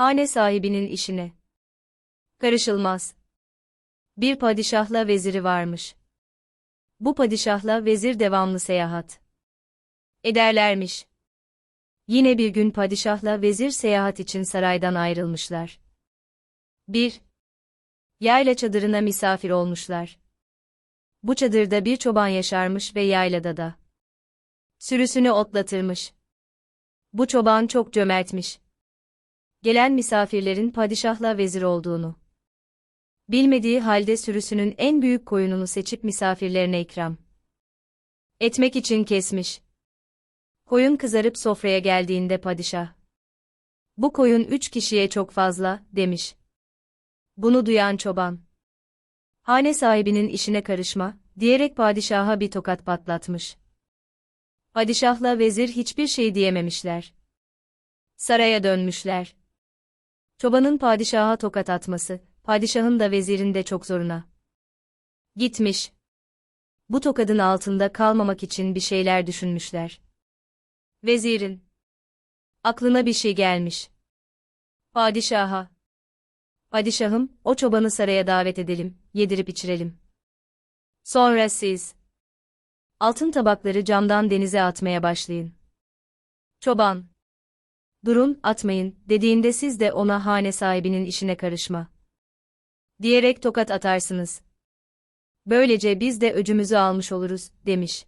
Hane sahibinin işine. Karışılmaz. Bir padişahla veziri varmış. Bu padişahla vezir devamlı seyahat ederlermiş. Yine bir gün padişahla vezir seyahat için saraydan ayrılmışlar. 1. Yayla çadırına misafir olmuşlar. Bu çadırda bir çoban yaşarmış ve yaylada da sürüsünü otlatırmış. Bu çoban çok cömertmiş. Gelen misafirlerin padişahla vezir olduğunu bilmediği halde sürüsünün en büyük koyununu seçip misafirlerine ikram etmek için kesmiş. Koyun kızarıp sofraya geldiğinde padişah, bu koyun üç kişiye çok fazla, demiş. Bunu duyan çoban, hane sahibinin işine karışma, diyerek padişaha bir tokat patlatmış. Padişahla vezir hiçbir şey diyememişler. Saraya dönmüşler. Çobanın padişaha tokat atması, padişahın da vezirin de çok zoruna. Gitmiş. Bu tokadın altında kalmamak için bir şeyler düşünmüşler. Vezirin. Aklına bir şey gelmiş. Padişaha. Padişahım, o çobanı saraya davet edelim, yedirip içirelim. Sonra siz. Altın tabakları camdan denize atmaya başlayın. Çoban. Durun, atmayın, dediğinde siz de ona hane sahibinin işine karışma. Diyerek tokat atarsınız. Böylece biz de öcümüzü almış oluruz, demiş.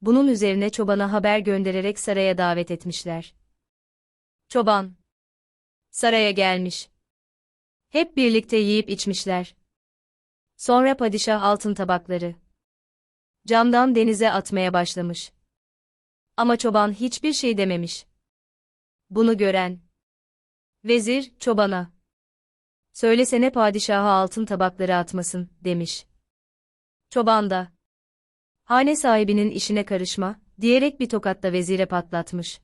Bunun üzerine çobana haber göndererek saraya davet etmişler. Çoban. Saraya gelmiş. Hep birlikte yiyip içmişler. Sonra padişah altın tabakları. Camdan denize atmaya başlamış. Ama çoban hiçbir şey dememiş. Bunu gören. Vezir, çobana. Söylesene padişaha altın tabakları atmasın, demiş. Çoban da. Hane sahibinin işine karışma, diyerek bir tokatla vezire patlatmış.